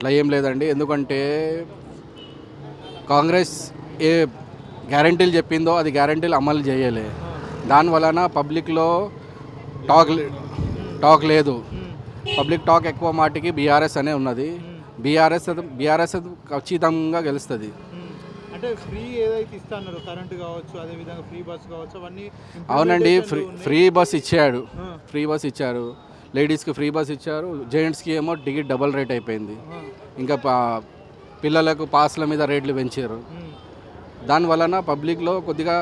అట్లా ఏం లేదండి. ఎందుకంటే కాంగ్రెస్ ఏ గ్యారంటీలు చెప్పిందో అది గ్యారంటీలు అమలు చేయలే. దాని వలన పబ్లిక్లో టాక్ లే- టాక్ లేదు. పబ్లిక్ టాక్ ఎక్కువ మాటికి బీఆర్ఎస్ అనే ఉన్నది. బీఆర్ఎస్ బీఆర్ఎస్ ఖచ్చితంగా గెలుస్తుంది. అంటే ఫ్రీ ఏదైతే కరెంట్ కావచ్చు అదే విధంగా ఫ్రీ బస్ కావచ్చు అవన్నీ అవునండి. ఫ్రీ. ఫ్రీ బస్ ఇచ్చాడు. ఫ్రీ బస్ ఇచ్చారు. లేడీస్కి ఫ్రీ బస్ ఇచ్చారు జెంట్స్కి ఏమో టికెట్ డబల్ రేట్ అయిపోయింది. ఇంకా పా- పిల్లలకు పాస్ల మీద రేట్లు పెంచారు మ్మ్. దాని వలన పబ్లిక్లో కొద్దిగా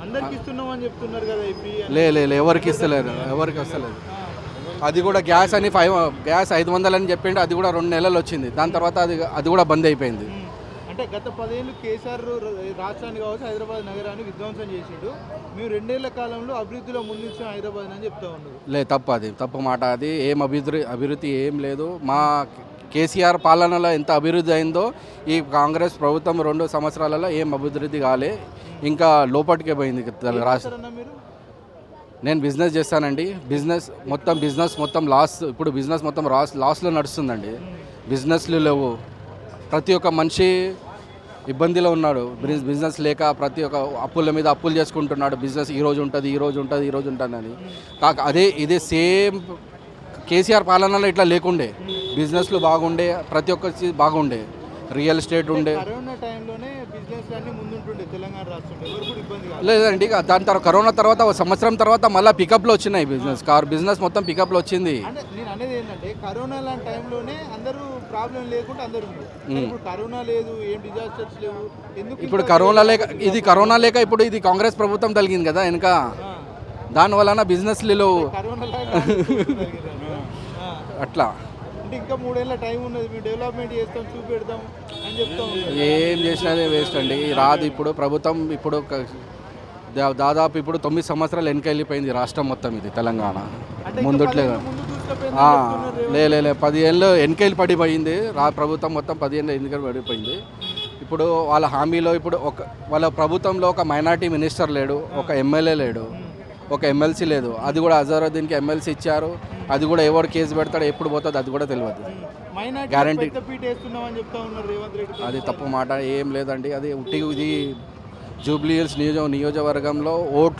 అందరికి ఇస్తున్నాం అని చెప్తున్నారు కదా ఈ ఫ్రీ అని. లే లే లే, ఎవరికి ఇస్తలేరు ఎవరికి వస్తలేదు. అది కూడా గ్యాస్ అని ఫైవ్ గ్యాస్ ఐదు వందలు అని చెప్పిండు అది కూడా రెండు నెలలు వచ్చింది దాని తర్వాత అది అది కూడా బంద్ అయిపోయింది. అంటే గత పదేళ్ళు కేసీఆర్ రాష్ట్రాన్ని కావచ్చు హైదరాబాద్ నగరాన్ని విధ్వంసం చేసిండు. మేము రెండేళ్ళ కాలంలో అభివృద్ధిలో ముందుంచిన హైదరాబాద్ అని చెప్తా ఉన్నారు. లే తప్పు అది తప్పు మాట అది. ఏం అభివృద్ధి అభివృద్ధి ఏం లేదు. మా కేసీఆర్ పాలనలో ఎంత అభివృద్ధి అయిందో ఈ కాంగ్రెస్ ప్రభుత్వం రెండు సంవత్సరాలలో ఏం అభివృద్ధి కాలే. ఇంకా లోపటికే పోయింది రాష్ట్రం. నేను బిజినెస్ చేస్తానండి. బిజినెస్ మొత్తం బిజినెస్ మొత్తం లాస్ ఇప్పుడు బిజినెస్ మొత్తం లాస్ లాస్లో నడుస్తుందండి. బిజినెస్లు లేవు. ప్రతి ఒక్క మనిషి ఇబ్బందిలో ఉన్నాడు. బిజినెస్ బిజినెస్ లేక ప్రతి ఒక్క అప్పుల మీద అప్పులు చేసుకుంటున్నాడు. బిజినెస్ ఈ రోజు ఉంటుంది ఈ రోజు ఉంటుంది ఈ రోజు ఉంటుందని కాక అదే ఇదే సేమ్ కేసీఆర్ పాలనలో ఇట్లా లేకుండే. బిజినెస్లు బాగుండే ప్రతి ఒక్క బాగుండే. రియల్ ఎస్టేట్ ఉండే. కరోనా టైంలోనే బిజినెస్ లేదండి దాని తర్వాత కరోనా తర్వాత ఒక సంవత్సరం తర్వాత మళ్ళీ పికప్లో వచ్చినాయి బిజినెస్ కార్ బిజినెస్ మొత్తం పికప్లో వచ్చింది. అంటే నేను అనేది ఏంటంటే కరోనా లాంటి టైంలోనే అందరూ ప్రాబ్లం లేకుండా అందరూ ఇప్పుడు కరోనా లేదు ఏం డిజాస్టర్స్ లేవు ఎందుకు ఇప్పుడు ఇంకా కరోనా లేక ఇది కరోనా లేక ఇప్పుడు ఇది కాంగ్రెస్ ప్రభుత్వం తలిగింది కదా వెనుక. దాని వలన బిజినెస్లు లేవు. అట్లా. అంటే ఇంకా మూడేళ్ళ టైం ఉన్నది. మేము డెవలప్మెంట్ చేస్తాం చూపెడతాం అని చెప్తా ఏం చేసినదే వేస్ట్ అండి. రాదు ఇప్పుడు ప్రభుత్వం ఇప్పుడు దాదాపు ఇప్పుడు తొమ్మిది సంవత్సరాలు వెనక వెళ్ళిపోయింది రాష్ట్రం మొత్తం ఇది తెలంగాణ. అంటే ఇంకా ముందుట్లే పదేళ్ళు ముందు చూసుకపోయిందని ఆ, చెప్తున్నారు లే లే లే పది ఏళ్ళు వెనకెళ్ళి పడిపోయింది. రా ప్రభుత్వం మొత్తం పది ఏళ్ళు వెనక పడిపోయింది. ఇప్పుడు వాళ్ళ హామీలో ఇప్పుడు ఒక వాళ్ళ ప్రభుత్వంలో ఒక మైనార్టీ మినిస్టర్ లేడు ఒక ఎమ్మెల్యే లేడు. ఒక ఎమ్మెల్సీ లేదు. అది కూడా అజరుద్దీన్కి ఎమ్మెల్సీ ఇచ్చారు. అది కూడా ఎవరు కేసు పెడతాడో ఎప్పుడు పోతుంది అది కూడా తెలియదు రెడ్డి అది తప్పు మాట. ఏం లేదండి. అది ఉట్టి ఇది జూబ్లీ హిల్స్ నియోజ నియోజకవర్గంలో ఓట్లు